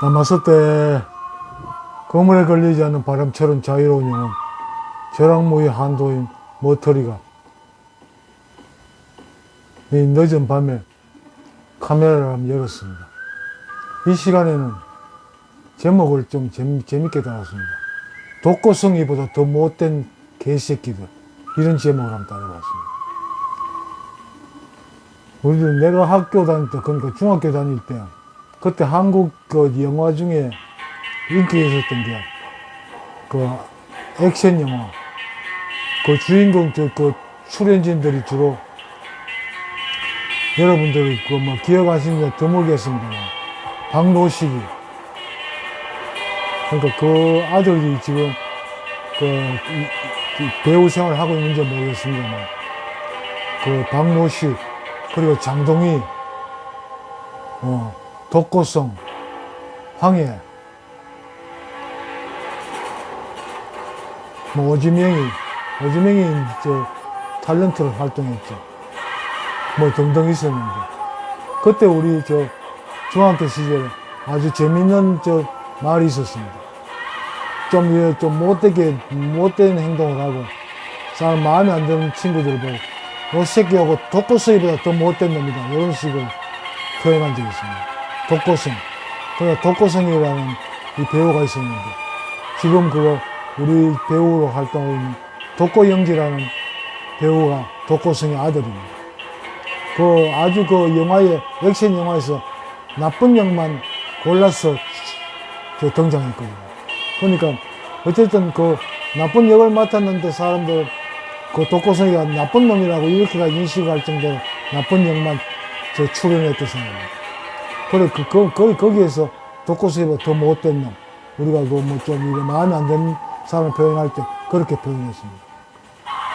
남았을 때 거물에 걸리지 않는 바람처럼 자유로운 영혼, 저랑무의 한도인 모터리가 이 늦은 밤에 카메라를 열었습니다. 이 시간에는 제목을 좀 재미, 재밌게 달았습니다. 독고성이보다 더 못된 개새끼들. 이런 제목을 한번 따라봤습니다. 우리도 내가 학교 다닐 때, 그러니까 중학교 다닐 때, 그때 한국 그 영화 중에 인기 있었던 게, 그 액션 영화. 그 주인공, 저, 그 출연진들이 주로 여러분들이 그뭐 기억하시는 게 드물겠습니다만, 박노식이. 그러니까 그 아들이 지금 그 배우 생활을 하고 있는지 모르겠습니다만, 그 박노식, 그리고 장동희, 어, 독고성, 황해, 뭐 오지명이, 오지명이 저 탤런트로 활동했죠. 뭐 등등 있었는데, 그때 우리 저 중학교 시절에 아주 재밌는 저 말이 있었습니다. 좀, 예, 좀 못되게, 못된 행동을 하고, 사람 마음에 안 드는 친구들을 요 새끼하고 독고성이보다 더 못된 놈이다. 이런 식으로 표현한 적이 있습니다. 독고성. 그러니까 독고성이라는 이 배우가 있었는데, 지금 그거 우리 배우로 활동하고 있는 독고영지라는 배우가 독고성의 아들입니다. 그 아주 그 영화에, 액션 영화에서 나쁜 역만 골라서 저 등장했거든요. 그러니까 어쨌든 그 나쁜 역을 맡았는데 사람들 그 독고성이가 나쁜 놈이라고 이렇게가 인식할 정도로 나쁜 역만 저 출연했던 사람입니다. 그래 그, 그, 그 거기에서 독고성이보다 더 못된 놈 우리가 그 뭐 좀 이게 마음에 안 드는 사람 표현할 때 그렇게 표현했습니다.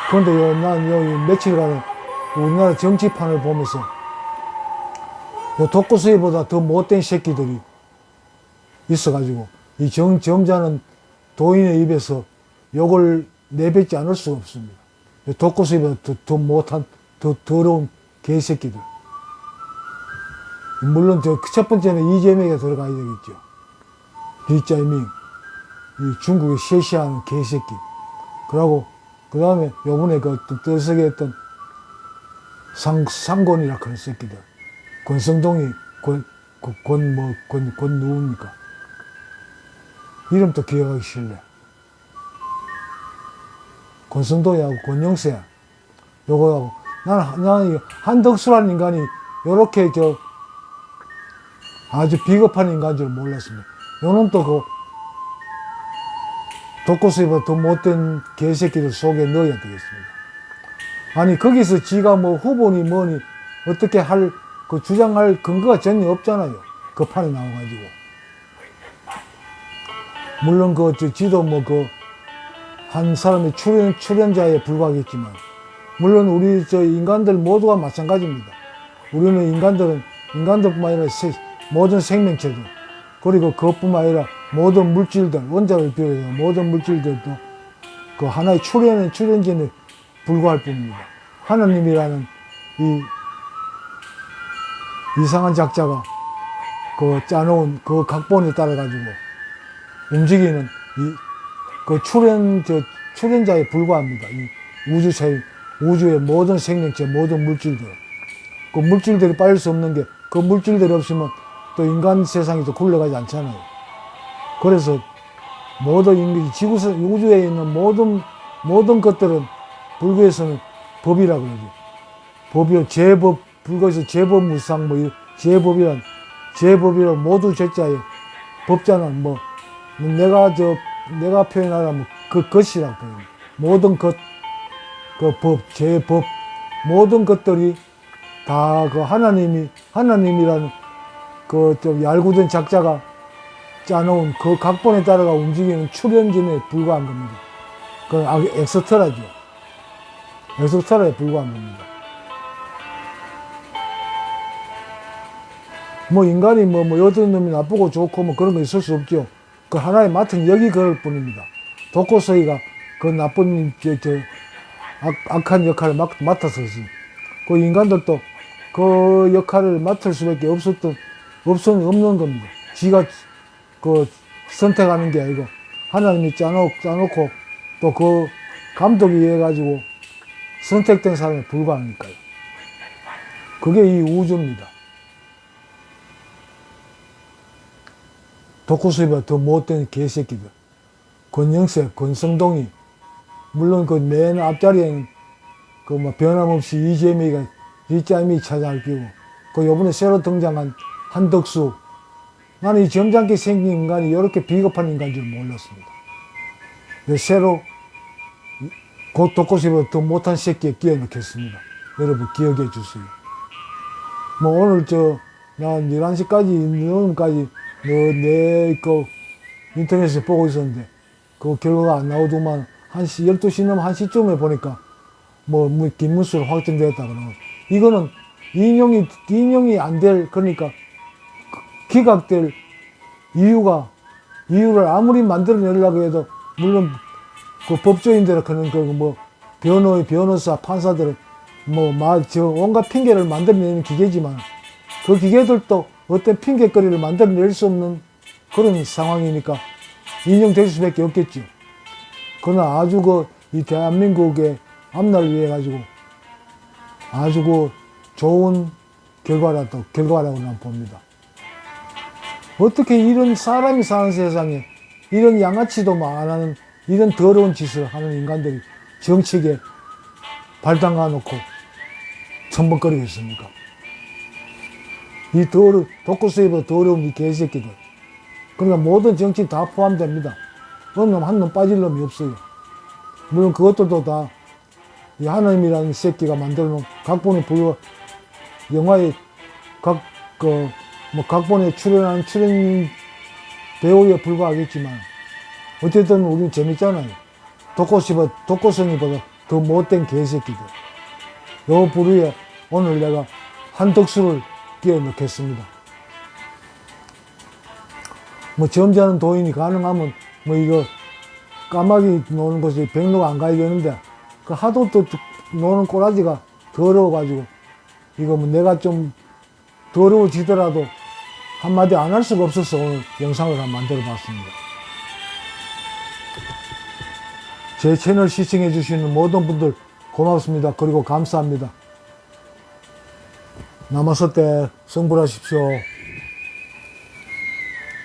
그런데 요, 난 여기 며칠간에 우리나라 정치판을 보면서 요 독고성이보다 더 못된 새끼들이 있어가지고 이 정, 정자는 도인의 입에서 욕을 내뱉지 않을 수가 없습니다. 독고성이보다 더, 더 못한, 더 더러운 개새끼들. 물론 저 첫 번째는 이재명에 들어가야 되겠죠. 리짜이밍, 이 중국의 셰시하는 개새끼. 그러고 그 다음에 요번에 그 떠서게 했던 상, 상권이라 그런 새끼들. 권성동이 권, 권, 권, 뭐, 권, 권 누굽니까? 이름도 기억하기 싫네. 권성동이하고 권영세. 요거하고. 나는, 나는 이 한덕수라는 인간이 요렇게 저 아주 비겁한 인간인 줄 몰랐습니다. 요놈 또그 독고수입보다 더 못된 개새끼들 속에 넣어야 되겠습니다. 아니, 거기서 지가 뭐 후보니 뭐니 어떻게 할, 그 주장할 근거가 전혀 없잖아요. 그 판에 나와가지고. 물론 그, 저 지도 뭐 그, 한 사람의 출연, 출연자에 불과하겠지만, 물론 우리 저 인간들 모두가 마찬가지입니다. 우리는 인간들은, 인간들뿐만 아니라 세- 모든 생명체들, 그리고 그것뿐만 아니라 모든 물질들, 원자를 비롯해서 모든 물질들도 그 하나의 출연의 출연진에 불과할 뿐입니다. 하나님이라는 이 이상한 작자가 그 짜놓은 그 각본에 따라 가지고 움직이는 이 그 출연 저 출연자에 불과합니다. 이 우주체 우주의 모든 생명체 모든 물질들 그 물질들이 빠질 수 없는 게 그 물질들이 없으면 또 인간 세상이 또 굴러가지 않잖아요. 그래서 모든 인간 지구상 우주에 있는 모든 모든 것들은 불교에서는 법이라 그러죠. 법이요 제법 불교에서 제법 무상 뭐이 제법이란 제법이란 모두 제자에 법자는 뭐 내가 저 내가 표현하라면 그 것이라고 표현. 모든 것 그 법, 제법 모든 것들이 다 그 하나님이 하나님이라는 그 좀 얄궂은 작자가 짜놓은 그 각본에 따라가 움직이는 출연진에 불과한 겁니다. 그 아, 엑스트라죠. 엑스트라에 불과한 겁니다. 뭐 인간이 뭐, 뭐 어떤 놈이 나쁘고 좋고 뭐 그런 거 있을 수 없죠. 그 하나의 맡은 역이 그럴 뿐입니다. 독고서이가 그 나쁜 저, 저 악, 악한 역할을 맡, 맡아서 그 인간들도 그 역할을 맡을 수밖에 없었던 없은 없는 겁니다. 지가 그 선택하는 게 아니고 하나님이 짜놓, 짜놓고 또 그 감독에 의해 가지고 선택된 사람에 불과하니까요. 그게 이 우주입니다. 독후수입보다 더 못된 개새끼들. 권영세, 권성동이, 물론 그 맨 앞자리에는 그 뭐 변함없이 이재명이가 일자임이 찾아갈 끼고, 그 요번에 새로 등장한 한덕수. 나는 이 점잖게 생긴 인간이 이렇게 비겁한 인간인 줄 몰랐습니다. 새로 곧 독고수입보다 더 못한 새끼에 끼워 넣겠습니다. 여러분 기억해 주세요. 뭐 오늘 저, 나 11시까지, 넘까지 너내그 인터넷에 보고 있었는데 그 결과가 안 나오더만 1시, 12시 넘어 1시쯤에 보니까 뭐, 뭐 김문수로 확정됐다 그러고 이거는 인용이, 인용이 안 될, 그러니까 기각될 이유가 이유를 아무리 만들어내려고 해도 물론 그 법조인들 그런 그뭐 변호의 변호사 판사들은 뭐저 온갖 핑계를 만들어내는 기계지만 그 기계들도 어떤 핑계거리를 만들어낼 수 없는 그런 상황이니까 인용될 수밖에 없겠죠. 그러나 아주 그 이 대한민국의 앞날을 위해 가지고 아주 그 좋은 결과라도 결과라고 난 봅니다. 어떻게 이런 사람이 사는 세상에 이런 양아치도 안 하는 이런 더러운 짓을 하는 인간들이 정치계 발당가 놓고 천번거리겠습니까? 이 더러, 독고수입보 더러운 이 개새끼들. 그러니까 모든 정치 다 포함됩니다. 어느 놈 한 놈 빠질 놈이 없어요. 물론 그것들도 다 이 하나님이라는 새끼가 만들어 놓은 각본에 불과 영화의 각, 그, 뭐 각본에 출연한 출연 배우에 불과하겠지만 어쨌든 우리는 재밌잖아요. 독고수입보, 독고성이보다 더 못된 개새끼들. 요 부류에 오늘 내가 한덕수를 끼워 넣겠습니다. 뭐 점잖은 도인이 가능하면 뭐 이거 까마귀 노는 곳에 백로가 안 가야 되는데 그 하도 또 노는 꼬라지가 더러워가지고 이거 뭐 내가 좀 더러워지더라도 한마디 안 할 수가 없어서 오늘 영상을 한번 만들어 봤습니다. 제 채널 시청해 주시는 모든 분들 고맙습니다. 그리고 감사합니다. 남았을 때 성불하십시오.